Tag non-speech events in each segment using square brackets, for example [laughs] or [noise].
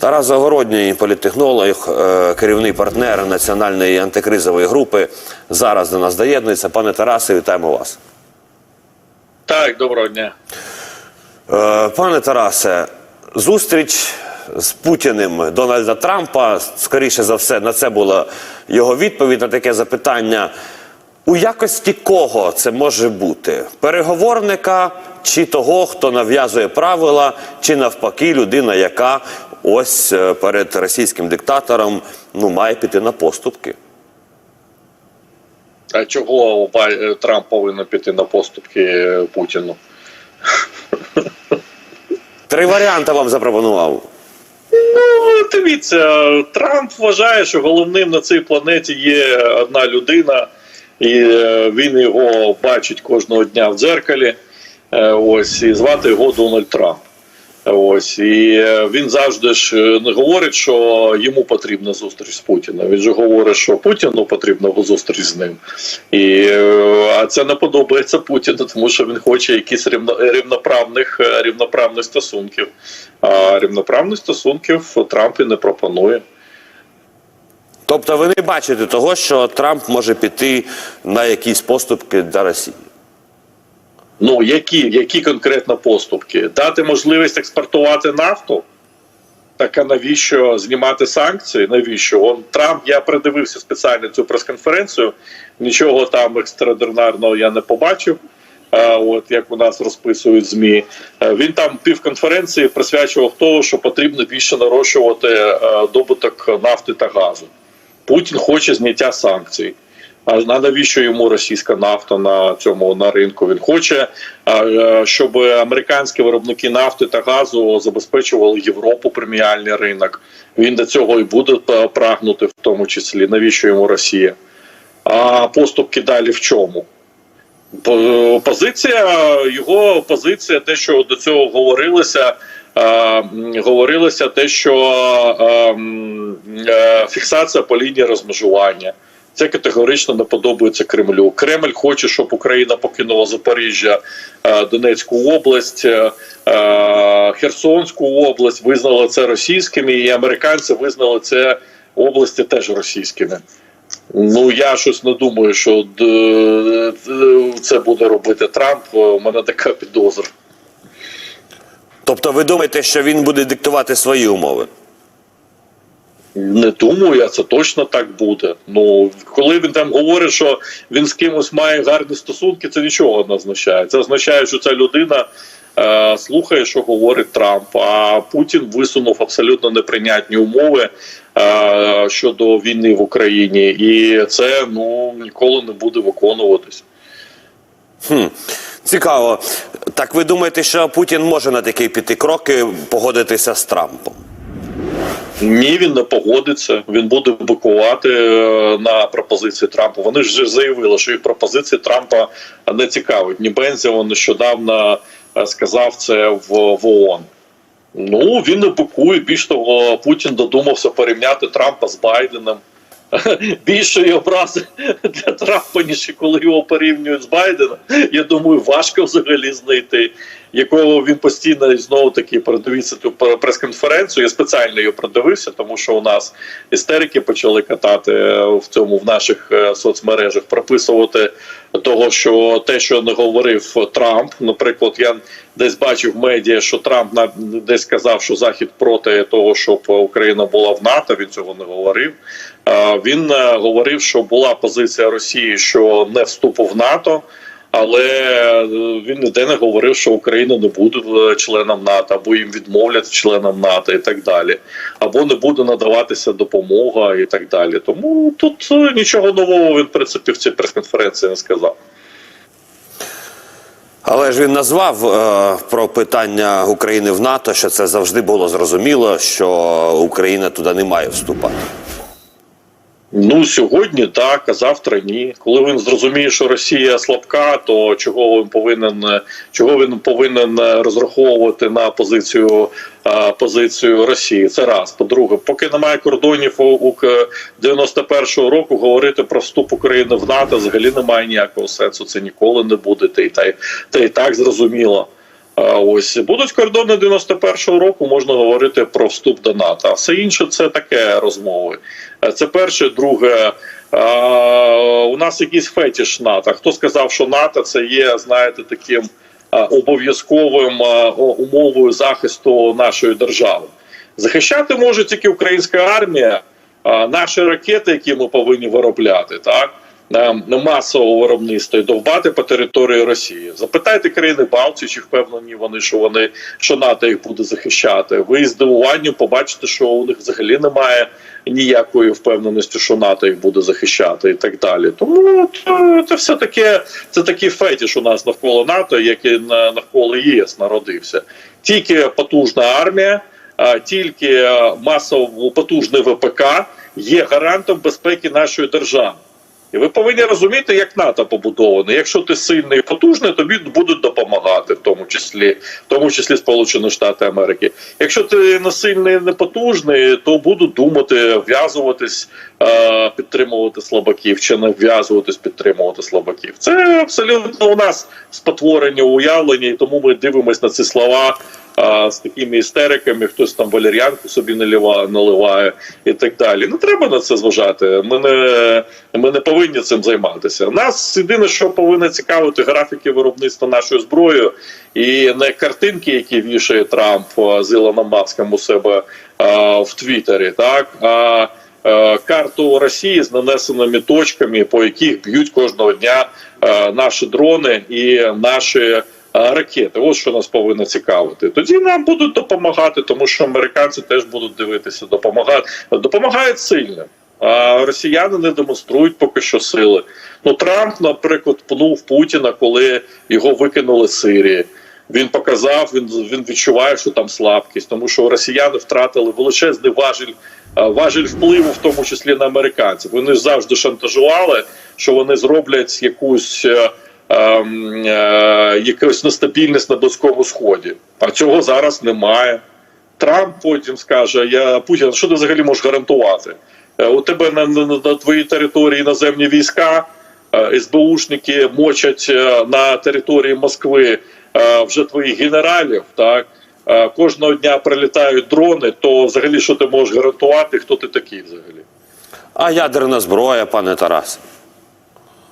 Тарас Загородній, політтехнолог, е, керівний партнер національної антикризової групи, зараз до нас доєднується. Пане Тарасе, вітаємо вас. Так, доброго дня. Е, Пане Тарасе, зустріч з Путіним Дональда Трампа, скоріше за все, на це була його відповідь на таке запитання. У якості кого це може бути? Переговорника чи того, хто нав'язує правила, чи навпаки людина, яка ось е, перед російським диктатором ну, має піти на поступки? А чого Трамп повинен піти на поступки Путіну? Три варіанти вам запропонував. Ну, дивіться, Трамп вважає, що головним на цій планеті є одна людина, і е, він його бачить кожного дня в дзеркалі. Е, Ось і звати його Дональд Трамп. Ось і е, він завжди ж не говорить, що йому потрібна зустріч з Путіним. Він же говорить, що Путіну потрібна зустріч з ним. І, е, а це не подобається Путіну, тому що він хоче якісь рівно, рівноправних, е, рівноправних стосунків. А рівноправних стосунків Трамп і не пропонує. Тобто ви не бачите того, що Трамп може піти на якісь поступки для Росії. Ну які, які конкретно поступки? Дати можливість експортувати нафту? Так а навіщо знімати санкції? Навіщо? Он Трамп, я придивився спеціально цю прес-конференцію. Нічого там екстраординарного я не побачив. От як у нас розписують змі, він там півконференції присвячував того, що потрібно більше нарощувати добуток нафти та газу. Путін хоче зняття санкцій. А навіщо йому російська нафта на цьому на ринку? Він хоче, е, щоб американські виробники нафти та газу забезпечували Європу преміальний ринок. Він до цього і буде е, прагнути, в тому числі. Навіщо йому Росія? А поступки далі в чому? Позиція його позиція, те, що до цього говорилося. е, Говорилося те, що е, фіксація по лінії розмежування. Це категорично не подобається Кремлю. Кремль хоче, щоб Україна покинула Запоріжжя, е, Донецьку область, е, е, Херсонську область, визнала це російськими, і американці визнали це області теж російськими. Ну я щось не думаю, що це буде робити Трамп. У мене така підозра. Тобто ви думаєте, що він буде диктувати свої умови? Не думаю, я це точно так буде. Ну коли він там говорить, що він з кимось має гарні стосунки, це нічого не означає. Це означає, що ця людина е, слухає, що говорить Трамп. А Путін висунув абсолютно неприйнятні умови е, щодо війни в Україні, і це ну ніколи не буде виконуватись. Хм. Цікаво. Так ви думаєте, що Путін може на такі піти кроки погодитися з Трампом? Ні, він не погодиться. Він буде бикувати е, на пропозиції Трампа. Вони ж заявили, що їх пропозиції Трампа не цікавить. Ні Бензіон нещодавно е, сказав це в, в ООН. Ну він не бикує. Більш того, Путін додумався порівняти Трампа з Байденом. [laughs] Більшої образи для Трампа, ніж коли його порівнюють з Байденом. Я думаю, важко взагалі знайти, якого він постійно знову таки продивився ту прес-конференцію. Я спеціально її продивився, тому що у нас істерики почали катати е, в цьому в наших е, соцмережах, прописувати того, що те, що не говорив Трамп, наприклад, я десь бачив в медіа, що Трамп десь сказав, що Захід проти того, щоб Україна була в НАТО. Він цього не говорив. Е, Він говорив, що була позиція Росії, що не вступу в НАТО. Але е, він ніде не говорив, що Україна не буде е, членом НАТО, або їм відмовлять членам НАТО і так далі, або не буде надаватися допомога і так далі. Тому тут е, нічого нового він в принципі в цій прес-конференції не сказав. Але ж він назвав е, про питання України в НАТО, що це завжди було зрозуміло, що Україна туди не має вступати. Ну сьогодні так, а завтра ні. Коли він зрозуміє, що Росія слабка, то чого він повинен чого він повинен розраховувати на позицію позицію Росії? Це раз. По-друге, поки немає кордонів у, у к- 91-го року, говорити про вступ України в НАТО взагалі немає ніякого сенсу. Це ніколи не буде. Та й та, й- та й так зрозуміло. Ось будуть кордони 91-го року, можна говорити про вступ до НАТО. А все інше це таке розмови. Е, Це перше, друге. У нас якийсь фетіш НАТО. Хто сказав, що НАТО це є, знаєте, таким обов'язковим умовою захисту нашої держави? Захищати може тільки українська армія, наші ракети, які ми повинні виробляти, так масового виробництва і довбати по території Росії. Запитайте країни Балтії, чи впевнені вони, що вони що НАТО їх буде захищати. Ви з здивуванням побачите, що у них взагалі немає ніякої впевненості, що НАТО їх буде захищати, і так далі. Тому це, це все таке, це такий фетіш у нас навколо НАТО, який на- навколо ЄС народився. Тільки потужна армія а, тільки е, масово потужний ВПК є гарантом безпеки нашої держави. І ви повинні розуміти, як НАТО побудоване. Якщо ти сильний і потужний, тобі будуть допомагати, в тому числі, в тому числі Сполучені Штати Америки. Якщо ти не сильний і не потужний, то будуть думати вв'язуватись, е, підтримувати слабаків чи не вв'язуватись, підтримувати слабаків. Це абсолютно у нас спотворення уявлення, і тому ми дивимося на ці слова а, з такими істериками, хтось там валер'янку собі наливає, і так далі. Не треба на це зважати. Ми не, ми не повинні цим займатися. Нас єдине, що повинно цікавити графіки виробництва нашої зброї, і не картинки, які вішає Трамп з Ілоном Маском у себе а, в Твіттері, так а е, карту Росії з нанесеними точками, по яких б'ють кожного дня е, наші дрони і наші ракети. Ось що нас повинно цікавити. Тоді нам будуть допомагати, тому що американці теж будуть дивитися, допомагати допомагають сильно. А росіяни не демонструють поки що сили. Ну Трамп, наприклад, пнув Путіна, коли його викинули з Сирії. Він показав, він він відчуває, що там слабкість, тому що росіяни втратили величезний важіль, е, важіль впливу, в тому числі на американців. Вони завжди шантажували, що вони зроблять якусь ем, е, якусь нестабільність на близькому сході. А цього зараз немає. Трамп потім скаже: Я Путін, що ти взагалі можеш гарантувати? Е, У тебе на, на, на твоїй території наземні війська, е, СБУшники мочать на території Москви вже твоїх генералів. Так кожного дня прилітають дрони. То взагалі що ти можеш гарантувати? Хто ти такий взагалі? А ядерна зброя, пане Тарас.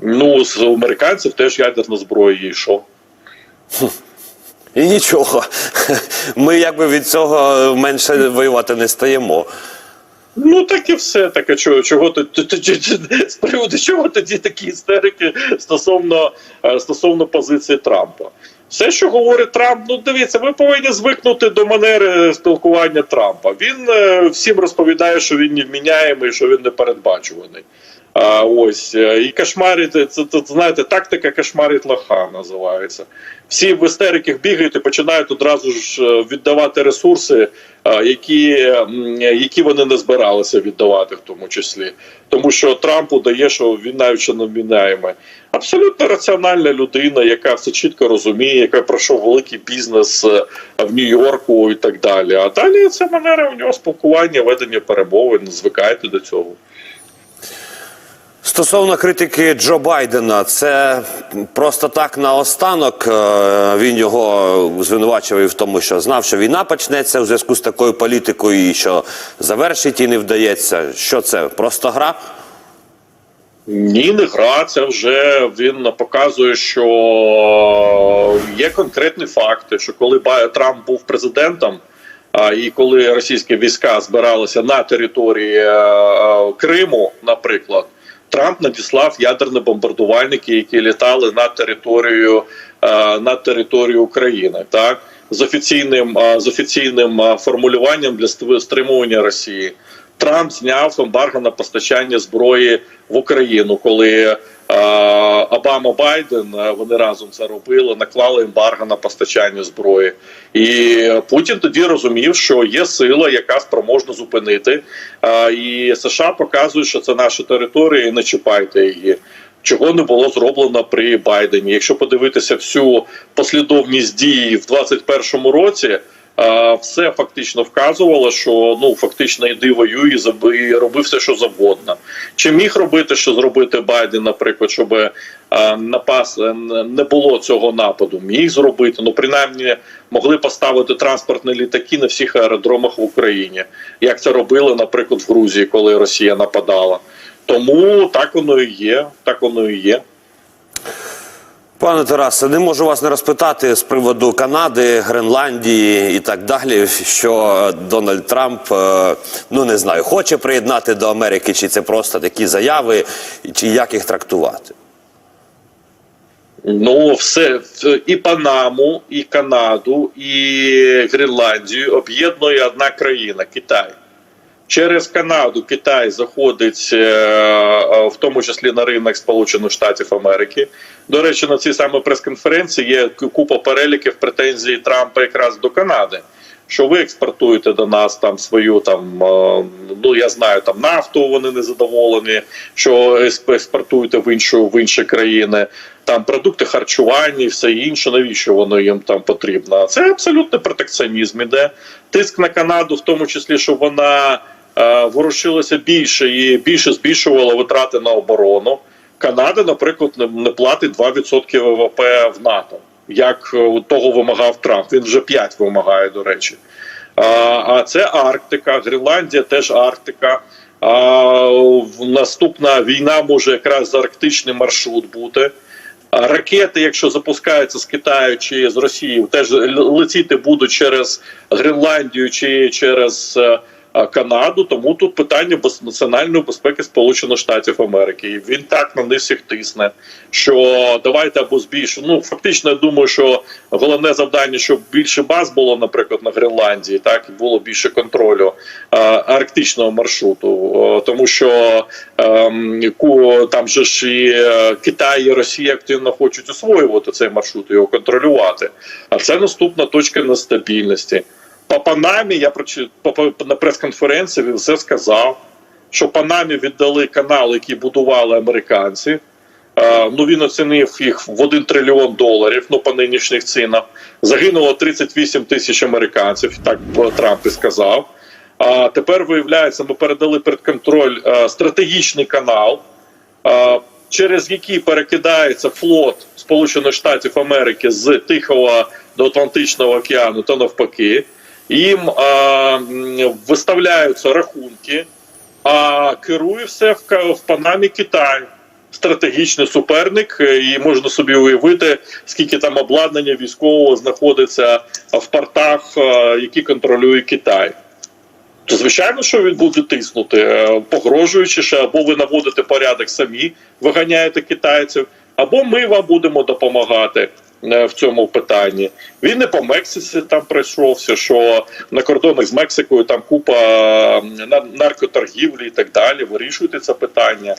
Ну з американців теж ядерна зброя є, і що? І нічого. Ми якби від цього менше воювати не стаємо. Ну так і все. Так а чого, чого ти- з приводу чого тоді такі істерики стосовно, е, стосовно позиції Трампа? Все, що говорить Трамп, ну дивіться, ви повинні звикнути до манери спілкування Трампа. Він е, всім розповідає, що він невміняємий, що він непередбачуваний. А, ось е, і кошмарить, це, це, знаєте, тактика кошмарить лоха називається. Всі в істериках бігають і починають одразу ж е, віддавати ресурси, е, які, які вони не збиралися віддавати, в тому числі. Тому що Трамп удає, що він навіть ще не міняєме. Абсолютно раціональна людина, яка все чітко розуміє, яка пройшов великий бізнес в Нью-Йорку і так далі. А далі це манера у нього спілкування, ведення перемовин. Звикайте до цього. Стосовно критики Джо Байдена, це просто так наостанок. е, Він його звинувачував в тому, що знав, що війна почнеться у зв'язку з такою політикою, і що завершить і не вдається. Що це? Просто гра? Ні, не гра. Це вже він показує, що є конкретні факти, що коли Трамп був президентом, і коли російські війська збиралися на території е, е, Криму, наприклад, Трамп надіслав ядерні бомбардувальники, які літали на територію е, на територію України, так з офіційним е, з офіційним е, формулюванням для ст- стримування Росії. Трамп зняв ембарго на постачання зброї в Україну, коли Обама Байден е, вони разом це робили, наклали ембарго на постачання зброї. І Путін тоді розумів, що є сила, яка спроможна зупинити. Е, і США показують, що це наша територія, і не чіпайте її. Чого не було зроблено при Байдені? Якщо подивитися всю послідовність дій в 2021 році, е, все фактично вказувало, що ну фактично йди воюй і і роби все, що завгодно. Чи міг робити, що зробити Байден, наприклад, щоб напас не було цього нападу? Міг зробити. Ну принаймні могли поставити транспортні літаки на всіх аеродромах в Україні, як це робили, наприклад, в Грузії, коли Росія нападала. Тому так воно і є. Так воно і є. Пане Тарасе, не можу вас не розпитати з приводу Канади, Гренландії і так далі, що Дональд Трамп, е, ну не знаю, хоче приєднати до Америки, чи це просто такі заяви, чи як їх трактувати? Ну, все і Панаму, і Канаду, і Гренландію об'єднує одна країна Китай. Через Канаду Китай заходить, е, е, в тому числі на ринок Сполучених Штатів Америки. До речі, на цій саме прес-конференції є купа переліків претензій Трампа якраз до Канади. Що ви експортуєте до нас там свою там, е, ну я знаю, там нафту вони не задоволені, що експ- експортуєте в іншу в інші країни, там продукти харчування і все інше. Навіщо воно їм там потрібно? Це абсолютно протекціонізм іде. Тиск на Канаду, в тому числі, щоб вона е, ворушилася більше і більше збільшувала витрати на оборону. Канада, наприклад, не, не платить 2% ВВП в НАТО, як е, того вимагав Трамп. Він вже 5 вимагає, до речі. А, а це Арктика, Гренландія теж Арктика. А, наступна війна може якраз за арктичний маршрут бути. Ракети, якщо запускаються з Китаю чи з Росії, теж летіти будуть через Гренландію чи через е, Канаду. Тому тут питання національної безпеки Сполучених Штатів Америки. І він так на них всіх тисне. Що давайте або збільшимо. Ну фактично, я думаю, що головне завдання, щоб більше баз було, наприклад, на Гренландії, так і було більше контролю е, арктичного маршруту, Е, тому що ем, ку- там же ж і е, Китай і Росія активно хочуть освоювати цей маршрут, його контролювати. А це наступна точка нестабільності. По Панамі я на прес-конференції він все сказав, що Панамі віддали канал, який будували американці. Е, Ну він оцінив їх в 1 трильйон доларів. Ну по нинішніх цінах загинуло 38 тисяч американців. Так Трамп і сказав. А тепер виявляється, ми передали під контроль е, стратегічний канал, е, через який перекидається флот Сполучених Штатів Америки з Тихого до Атлантичного океану та навпаки. Їм е, м, виставляються рахунки, а керує все в, в Панамі Китай. Стратегічний суперник, е, і можна собі уявити, скільки там обладнання військового знаходиться в портах, які контролює Китай. То звичайно, що він буде тиснути, е, погрожуючи, що або ви наводите порядок самі, виганяєте китайців, або ми вам будемо допомагати в цьому питанні. Він і по Мексиці там пройшовся, що на кордонах з Мексикою там купа е, наркоторгівлі і так далі. Вирішуйте це питання.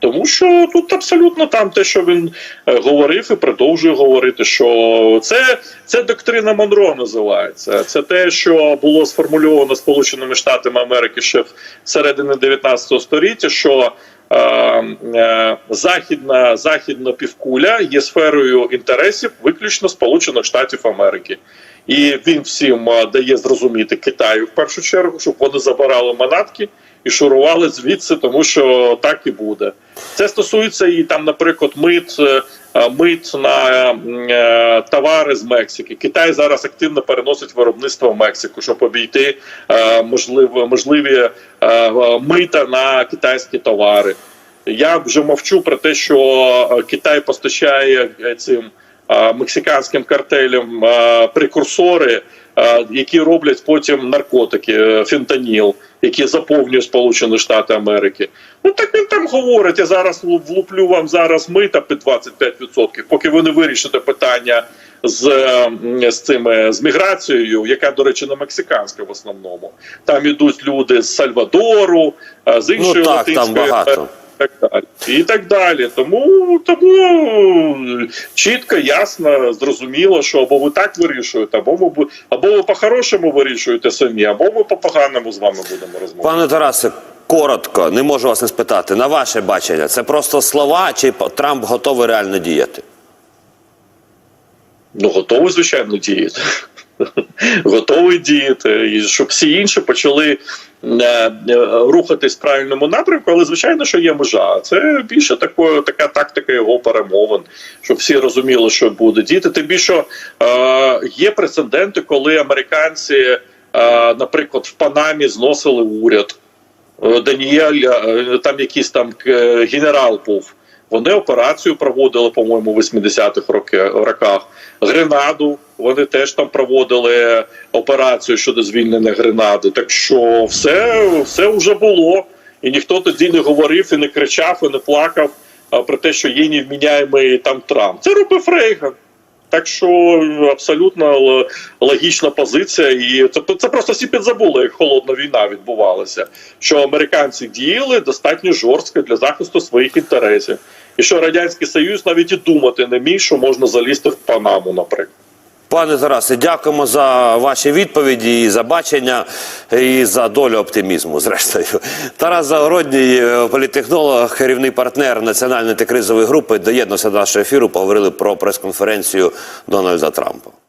Тому що тут абсолютно там те, що він е, говорив і продовжує говорити, що це, це доктрина Монро називається. Це те, що було сформульовано Сполученими Штатами Америки ще в середині 19 століття, що е, е, західна, західна півкуля є сферою інтересів виключно Сполучених Штатів Америки. І він всім е, дає зрозуміти Китаю в першу чергу, щоб вони забирали манатки і шурували звідси, тому що так і буде. Це стосується і там, наприклад, мит, е, е, мит на е, товари з Мексики. Китай зараз активно переносить виробництво в Мексику, щоб обійти е, можливо, можливі е, мита на китайські товари. Я вже мовчу про те, що е, Китай постачає цим е, мексиканським картелям е, прекурсори, е, які роблять потім наркотики, фентаніл, які заповнює Сполучені Штати Америки. Ну так він там говорить. Я зараз влу- влуплю вам зараз мита під 25%, поки ви не вирішите питання з, з цими з міграцією, яка, до речі, не мексиканська в основному. Там ідуть люди з Сальвадору, е, з іншої Ну так, там багато. Так далі. І так далі. Тому, тому чітко, ясно, зрозуміло, що або ви так вирішуєте, або ви, або ви по-хорошому вирішуєте самі, або ми по-поганому з вами будемо розмовляти. Пане Тарасе, коротко, не можу вас не спитати. На ваше бачення, це просто слова, чи Трамп готовий реально діяти? Ну, готовий, звичайно, діяти. [laughs] готовий діяти, і щоб всі інші почали е, е, рухатись в правильному напрямку. Але звичайно, що є межа. Це більше такої, така тактика його перемовин, щоб всі розуміли, що буде діяти. Тим більше е, є прецеденти, коли американці, е, наприклад, в Панамі зносили уряд. Е, Даніель, там якийсь там генерал був. Вони операцію проводили, по-моєму, в 80-х роках. Гренаду вони теж там проводили операцію щодо звільнення Гренади. Так що все, все вже було. І ніхто тоді не говорив і не кричав, і не плакав про те, що є невміняємий там Трамп. Це робив Рейган. Так що абсолютно логічна позиція, і це, це просто всі підзабули, як холодна війна відбувалася. Що американці діяли достатньо жорстко для захисту своїх інтересів, і що радянський союз навіть і думати не міг, що можна залізти в Панаму, наприклад. Пане Тарасе, дякуємо за ваші відповіді і за бачення, і за долю оптимізму. Зрештою, Тарас Загородній, політехнолог, керівний партнер національної антикризової групи, доєднався до нашого ефіру. Поговорили про прес-конференцію Дональда Трампа.